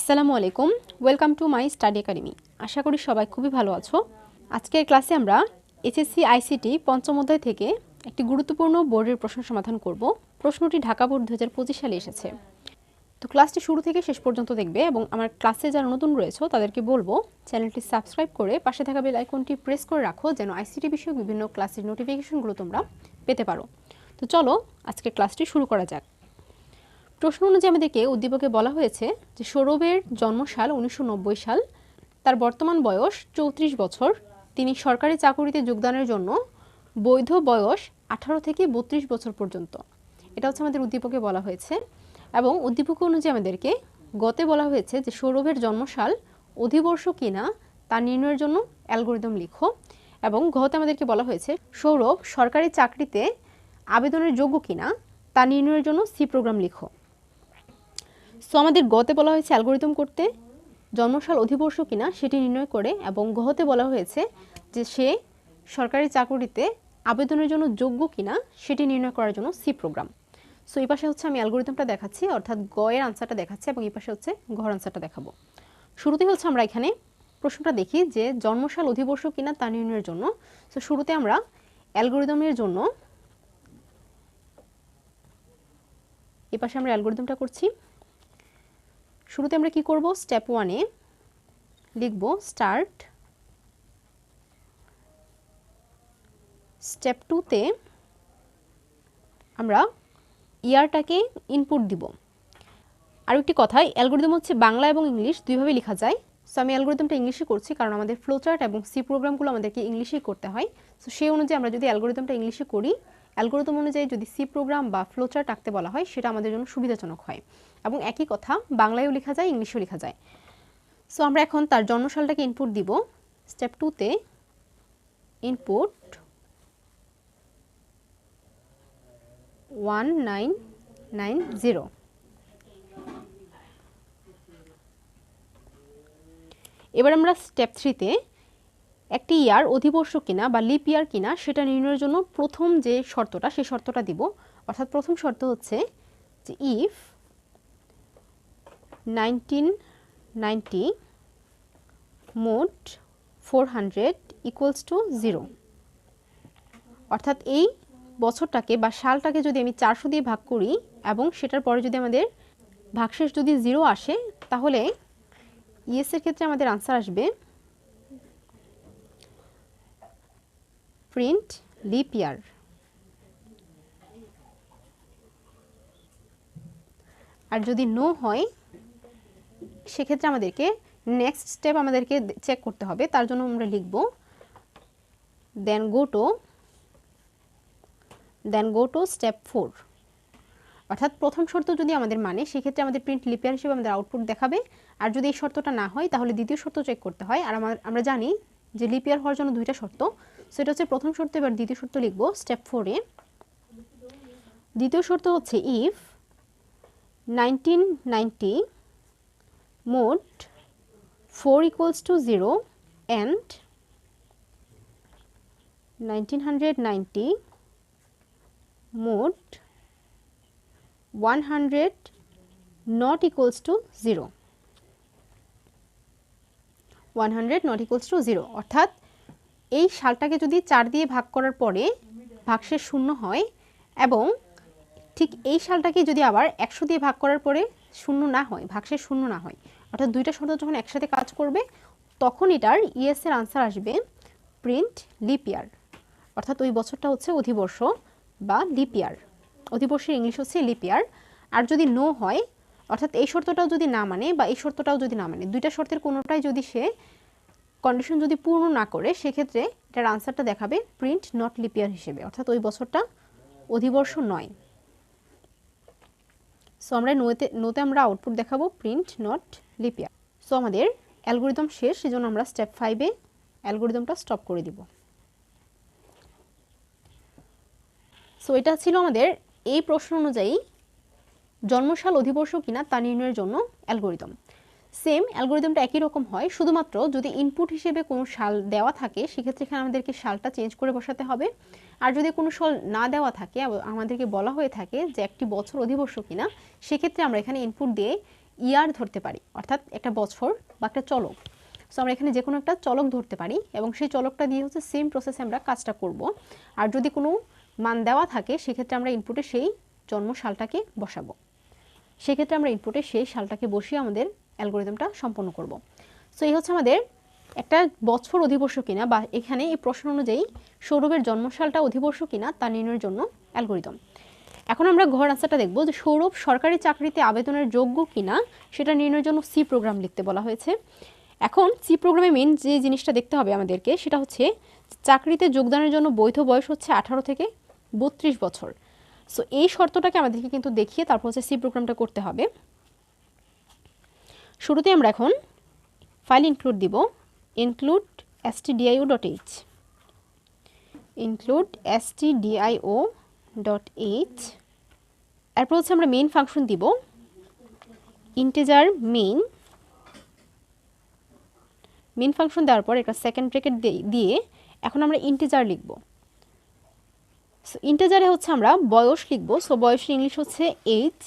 আসসালামু আলাইকুম। Welcome to my study academy আশা করি সবাই খুবই ভালো আছো। আজকের ক্লাসে আমরা এসএসসি আইসিটি পঞ্চম অধ্যায় থেকে একটি গুরুত্বপূর্ণ বোর্ডের প্রশ্ন সমাধান করব। প্রশ্নটি ঢাকা বোর্ড দু হাজার পঁচিশ সালে এসেছে। তো ক্লাসটি শুরু থেকে শেষ পর্যন্ত দেখবে এবং আমার ক্লাসে যারা নতুন রয়েছে তাদেরকে বলব, চ্যানেলটি সাবস্ক্রাইব করে পাশে থাকা বেল আইকনটি প্রেস করে রাখো যেন আইসিটি বিষয়ক বিভিন্ন ক্লাসের নোটিফিকেশনগুলো তোমরা পেতে পারো। তো চলো আজকে ক্লাসটি শুরু করা যাক। প্রশ্ন অনুযায়ী আমাদেরকে উদ্দীপকে বলা হয়েছে যে সৌরভের জন্মসাল উনিশশো নব্বই সাল, তার বর্তমান বয়স চৌত্রিশ বছর। তিনি সরকারি চাকুরিতে যোগদানের জন্য বৈধ বয়স আঠারো থেকে বত্রিশ বছর পর্যন্ত। এটা হচ্ছে আমাদের উদ্দীপকে বলা হয়েছে। এবং উদ্দীপক অনুযায়ী আমাদেরকে গতে বলা হয়েছে যে সৌরভের জন্মসাল অধিবর্ষ কিনা তা নির্ণয়ের জন্য অ্যালগোরিদম লিখো। এবং ঘতে আমাদেরকে বলা হয়েছে সৌরভ সরকারি চাকরিতে আবেদনের যোগ্য কিনা তা নির্ণয়ের জন্য সি প্রোগ্রাম লিখো। সো আমাদের গতে বলা হয়েছে অ্যালগোরিদম করতে। জন্মসাল অধিবর্ষ কিনা সেটি নির্ণয় করে এবং গহতে বলা হয়েছে যে সে সরকারি চাকুরিতে আবেদনের জন্য যোগ্য কিনা সেটি নির্ণয় করার জন্য সি প্রোগ্রাম সো এই পাশে হচ্ছে আমি অ্যালগোরিদমটা দেখাচ্ছি, অর্থাৎ গ এর আনসারটা দেখাচ্ছি এবং এই পাশে হচ্ছে ঘর আনসারটা দেখাবো। শুরুতে হচ্ছে আমরা এখানে প্রশ্নটা দেখি যে জন্মসাল অধিবর্ষ কিনা তা নির্ণয়ের জন্য। সো শুরুতে আমরা অ্যালগোরিদমের জন্য এই পাশে আমরা অ্যালগোরিদমটা করছি। শুরুতে আমরা কি করব? স্টেপ ওয়ানে লিখব স্টার্ট স্টেপ টুতে আমরা ইয়ারটাকে ইনপুট দিব। আর একটি কথা অ্যালগোরিদম হচ্ছে বাংলা এবং ইংলিশ, দুইভাবে লেখা যায়। সো আমি অ্যালগোরিদমটা ইংলিশে করছি কারণ আমাদের ফ্লোচার্ট এবং সি প্রোগ্রামগুলো আমাদেরকে ইংলিশেই করতে হয়। সো সেই অনুযায়ী আমরা যদি অ্যালগোরিদমটা ইংলিশে করি অ্যালগোরিদম অনুযায়ী যদি সি প্রোগ্রাম বা ফ্লোচার্ট আঁকতে বলা হয়, সেটা আমাদের জন্য সুবিধাজনক হয়। এবং একই কথা, বাংলায়ও লেখা যায়, ইংলিশেও লেখা যায়। সো আমরা এখন তার জন্মসালটাকে ইনপুট দিব। স্টেপ টুতে input one nine nine zero এবার আমরা স্টেপ থ্রিতে একটি ইয়ার অধিবর্ষ কিনা বা লিপ ইয়ার কিনা সেটা নির্ণয়ের জন্য প্রথম যে শর্তটা সেই শর্তটা দিব। অর্থাৎ প্রথম শর্ত হচ্ছে যে if nineteen ninety mod four hundred equals to zero অর্থাৎ এই বছরটাকে বা সালটাকে যদি আমি চারশো দিয়ে ভাগ করি এবং সেটার পরে যদি আমাদের ভাগশেষ যদি জিরো আসে, তাহলে ইএসের ক্ষেত্রে আমাদের আনসার আসবে প্রিন্ট লিপ ইয়ার আর যদি নো হয়, সেক্ষেত্রে আমাদেরকে নেক্সট স্টেপ আমাদেরকে চেক করতে হবে। তার জন্য আমরা লিখব then go to then go to step four অর্থাৎ প্রথম শর্ত যদি আমাদের মানে সেক্ষেত্রে আমাদের প্রিন্ট লিপিয়ার হিসেবে আমাদের আউটপুট দেখাবে। আর যদি এই শর্তটা না হয়, তাহলে দ্বিতীয় শর্ত চেক করতে হয়। আর আমার জানি যে লিপিয়ার হওয়ার জন্য দুইটা শর্ত। সেটা হচ্ছে প্রথম শর্ত, এবার দ্বিতীয় শর্ত লিখব স্টেপ ফোরে দ্বিতীয় শর্ত হচ্ছে if nineteen ninety mod four equals to zero and nineteen hundred ninety mod one hundred not equals to zero one hundred not equals to zero অর্থাৎ এই সালটাকে যদি চার দিয়ে ভাগ করার পরে ভাগশেষ শূন্য হয় এবং ঠিক এই সালটাকে যদি আবার একশো দিয়ে ভাগ করার পরে শূন্য না হয়, ভাগশেষ শূন্য না হয়, অর্থাৎ দুইটা শর্ত যখন একসাথে কাজ করবে, তখন এটার ইএস এর আনসার আসবে প্রিন্ট লিপ ইয়ার অর্থাৎ ওই বছরটা হচ্ছে অধিবর্ষ বা লিপ ইয়ার অধিবর্ষের ইংলিশ হচ্ছে লিপ ইয়ার আর যদি নো হয়, অর্থাৎ এই শর্তটাও যদি না মানে বা এই শর্তটাও যদি না মানে দুইটা শর্তের কোনোটাই যদি সে কন্ডিশন যদি পূর্ণ না করে, সেক্ষেত্রে এটার আনসারটা দেখাবে প্রিন্ট নট লিপিয়ার হিসেবে, অর্থাৎ ওই বছরটা অধিবর্ষ নয়। সো আমরা নোতে নোতে আমরা আউটপুট দেখাবো print not leap year so আমাদের অ্যালগোরিদম শেষ, সেজন্য আমরা স্টেপ ফাইভে অ্যালগোরিদমটা স্টপ করে দিব। সো এটা ছিল আমাদের এই প্রশ্ন অনুযায়ী জন্মসাল অধিবর্ষ কিনা তা নির্ণয়ের জন্য অ্যালগোরিদম সেম অ্যালগোরিদমটা একই রকম হয়। শুধুমাত্র যদি ইনপুট হিসেবে কোনো সাল দেওয়া থাকে, সেক্ষেত্রে এখানে আমাদেরকে সালটা চেঞ্জ করে বসাতে হবে। আর যদি কোনো সাল না দেওয়া থাকে আমাদেরকে বলা হয়ে থাকে যে একটি বছর অধিবর্ষ কিনা, সেক্ষেত্রে আমরা এখানে ইনপুট দিয়ে ইয়ার ধরতে পারি। অর্থাৎ একটা বছর বা একটা চলক। সো আমরা এখানে যে কোনো একটা চলক ধরতে পারি এবং সেই চলকটা দিয়ে হচ্ছে সেম প্রসেসে আমরা কাজটা করব। আর যদি কোনো মান দেওয়া থাকে, সেক্ষেত্রে আমরা ইনপুটে সেই জন্ম সালটাকে বসাবো। সেক্ষেত্রে আমরা ইনপুটে সেই সালটাকে বসিয়ে আমাদের অ্যালগোরিদমটা সম্পন্ন করব। সো এই হচ্ছে আমাদের একটা বছর অধিবর্ষ কিনা বা এখানে এই প্রশ্ন অনুযায়ী সৌরভের জন্মসালটা অধিবর্ষ কিনা তা নির্ণয়ের জন্য অ্যালগোরিদম। এখন আমরা ঘর আনসারটা দেখব যে সৌরভ সরকারি চাকরিতে আবেদনের যোগ্য কিনা সেটা নির্ণয়ের জন্য সি প্রোগ্রাম লিখতে বলা হয়েছে। এখন সি প্রোগ্রামে মেন যে জিনিসটা দেখতে হবে আমাদেরকে সেটা হচ্ছে চাকরিতে যোগদানের জন্য বৈধ বয়স হচ্ছে আঠারো থেকে বত্রিশ বছর। সো এই শর্তটাকে আমাদেরকে কিন্তু দেখিয়ে তারপর হচ্ছে সি প্রোগ্রামটা করতে হবে। শুরুতে আমরা এখন ফাইল ইনক্লুড দিব। Include S stdio dot H include S stdio dot H এরপর হচ্ছে আমরা মেইন ফাংশন দিব। ইন্টেজার মেইন মেইন ফাংশন দেওয়ার পর একটা সেকেন্ড ব্রেকেট দিয়ে এখন আমরা ইন্টেজার লিখব। সো ইন্টেজারে হচ্ছে আমরা বয়স লিখব। সো বয়সের ইংলিশ হচ্ছে এইজ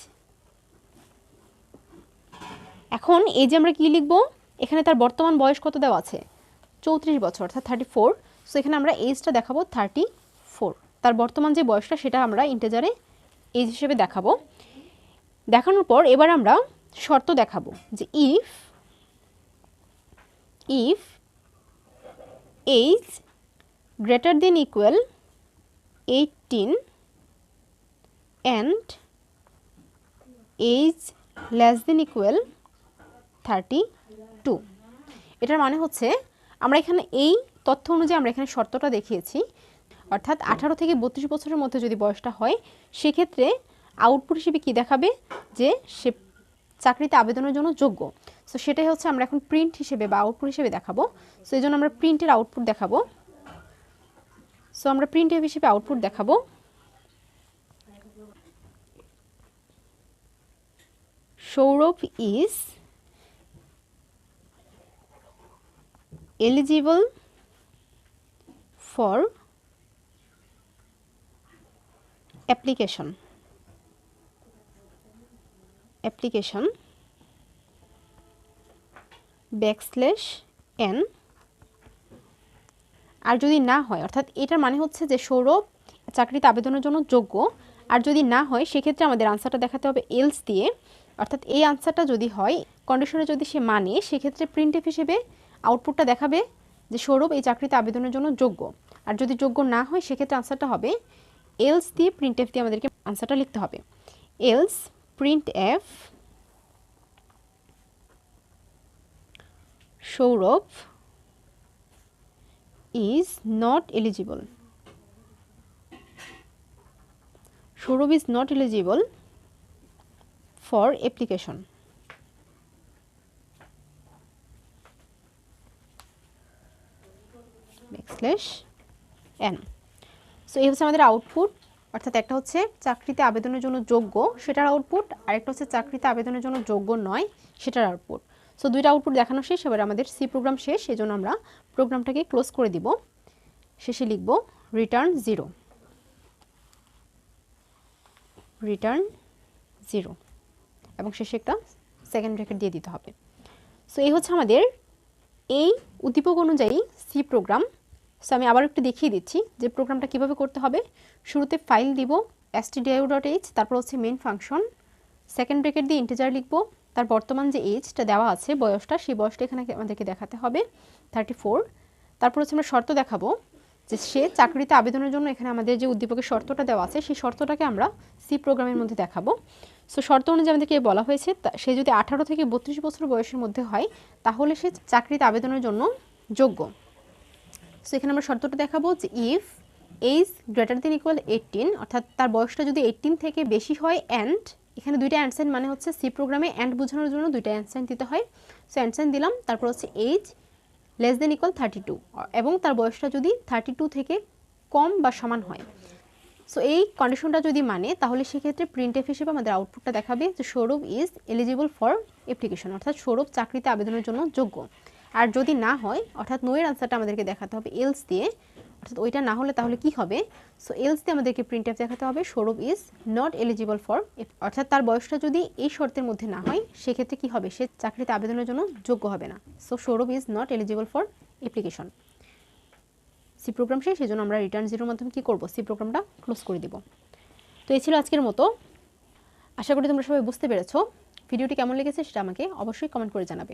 এখন এই যে আমরা কি লিখব? এখানে তার বর্তমান বয়স কত দেওয়া আছে? চৌত্রিশ বছর, অর্থাৎ থার্টি ফোর সো এখানে আমরা এইজটা দেখাবো থার্টি ফোর তার বর্তমান যে বয়সটা, সেটা আমরা ইন্টেজারে এজ হিসেবে দেখাবো। দেখানোর পর এবার আমরা শর্ত দেখাবো যে if if age greater than equal eighteen and age less than equal thirty two এটার মানে হচ্ছে আমরা এখানে এই তথ্য অনুযায়ী আমরা এখানে শর্তটা দেখিয়েছি। অর্থাৎ আঠারো থেকে বত্রিশ বছরের মধ্যে যদি বয়সটা হয়, সেক্ষেত্রে আউটপুট হিসেবে কি দেখাবে? যে সে চাকরিতে আবেদনের জন্য যোগ্য। সো সেটাই হচ্ছে আমরা এখন প্রিন্ট হিসেবে বা আউটপুট হিসেবে দেখাবো। সো এই জন্য আমরা প্রিন্টের আউটপুট দেখাবো। সো আমরা প্রিন্ট হিসেবে আউটপুট দেখাবো। Sourav is eligible for application. Application backslash n. আর যদি না হয়, অর্থাৎ এটার মানে হচ্ছে যে সৌরভ চাকরিতে আবেদনের জন্য যোগ্য। আর যদি না হয়, সেক্ষেত্রে আমাদের আনসারটা দেখাতে হবে এলস দিয়ে। অর্থাৎ এই আনসারটা যদি হয় কন্ডিশনে যদি সে মানে সেক্ষেত্রে প্রিন্টেফ হিসেবে আউটপুটটা দেখাবে যে সৌরভ এই চাকরিতে আবেদনের জন্য যোগ্য। আর যদি যোগ্য না হয়, সেক্ষেত্রে আনসারটা হবে এলস দিয়ে প্রিন্ট এফ দিয়ে আমাদেরকে আনসারটা লিখতে হবে। Else print f Sourav is not eligible Sourav is not eligible for application backslash n so এই হচ্ছে আমাদের আউটপুট অর্থাৎ একটা হচ্ছে চাকরিতে আবেদনের জন্য যোগ্য, সেটার আউটপুট আর একটা হচ্ছে চাকরিতে আবেদনের জন্য যোগ্য নয়, সেটার আউটপুট সো দুইটা আউটপুট দেখানো শেষ, এবার আমাদের সি প্রোগ্রাম শেষ সেজন্য আমরা প্রোগ্রামটাকে ক্লোজ করে দিব। শেষে লিখব রিটার্ন জিরো রিটার্ন জিরো এবং শেষে একটা সেকেন্ড ব্রেকেট দিয়ে দিতে হবে। সো এই হচ্ছে আমাদের এই উদ্দীপক অনুযায়ী সি প্রোগ্রাম সো আমি আবার একটু দেখিয়ে দিচ্ছি যে প্রোগ্রামটা কীভাবে করতে হবে। শুরুতে ফাইল দিব এসটিডিআইউ ডট এইচ তারপর হচ্ছে মেন ফাংশন সেকেন্ড ব্রেকেট দিয়ে ইন্টিজার লিখব, তার বর্তমান যে এইজটা দেওয়া আছে, বয়সটা, সেই বয়সটা এখানে আমাদেরকে দেখাতে হবে থার্টি ফোর তারপর হচ্ছে আমরা শর্ত দেখাবো যে সে চাকরিতে আবেদনের জন্য এখানে আমাদের যে উদ্দীপকের শর্তটা দেওয়া আছে, সেই শর্তটাকে আমরা সি প্রোগ্রামের মধ্যে দেখাবো। সো শর্ত অনুযায়ী আমাদেরকে বলা হয়েছে সে যদি আঠারো থেকে বত্রিশ বছর বয়সের মধ্যে হয়, তাহলে সে চাকরিতে আবেদনের জন্য যোগ্য। সো এখানে আমরা শর্তটা দেখাবো যে if age greater than equal eighteen অর্থাৎ তার বয়সটা যদি এইটিন থেকে বেশি হয় অ্যান্ড এখানে দুইটা অ্যান্সাইন মানে হচ্ছে সি প্রোগ্রামে অ্যান্ড বোঝানোর জন্য দুইটা অ্যান্সাইন দিতে হয়। সো অ্যান্সাইন দিলাম, তারপর হচ্ছে age less than equal thirty two এবং তার বয়সটা যদি থার্টি টু থেকে কম বা সমান হয়। সো এই কন্ডিশনটা যদি মানে তাহলে সেক্ষেত্রে প্রিন্ট এফ হিসেবে আমাদের আউটপুটটা দেখাবে যে Sourav is eligible for application অর্থাৎ সৌরভ চাকরিতে আবেদনের জন্য যোগ্য। আর যদি না হয়, অর্থাৎ নোয়ের আনসারটা আমাদেরকে দেখাতে হবে এলস দিয়ে, অর্থাৎ ওইটা না হলে তাহলে কি হবে? সো এলস দিয়ে আমাদেরকে প্রিন্ট অ্যাপ দেখাতে হবে Sourav is not eligible for অর্থাৎ তার বয়সটা যদি এই শর্তের মধ্যে না হয়, সেক্ষেত্রে কি হবে? সে চাকরিতে আবেদনের জন্য যোগ্য হবে না। So Sourav is not eligible for application C program শেষ সেজন্য আমরা রিটার্ন জিরোর মাধ্যমে কী করব? সি প্রোগ্রামটা ক্লোজ করে দিব। তো এই ছিল আজকের মতো। আশা করি তোমরা সবাই বুঝতে পেরেছ। ভিডিওটি কেমন লেগেছে সেটা আমাকে অবশ্যই কমেন্ট করে জানাবে।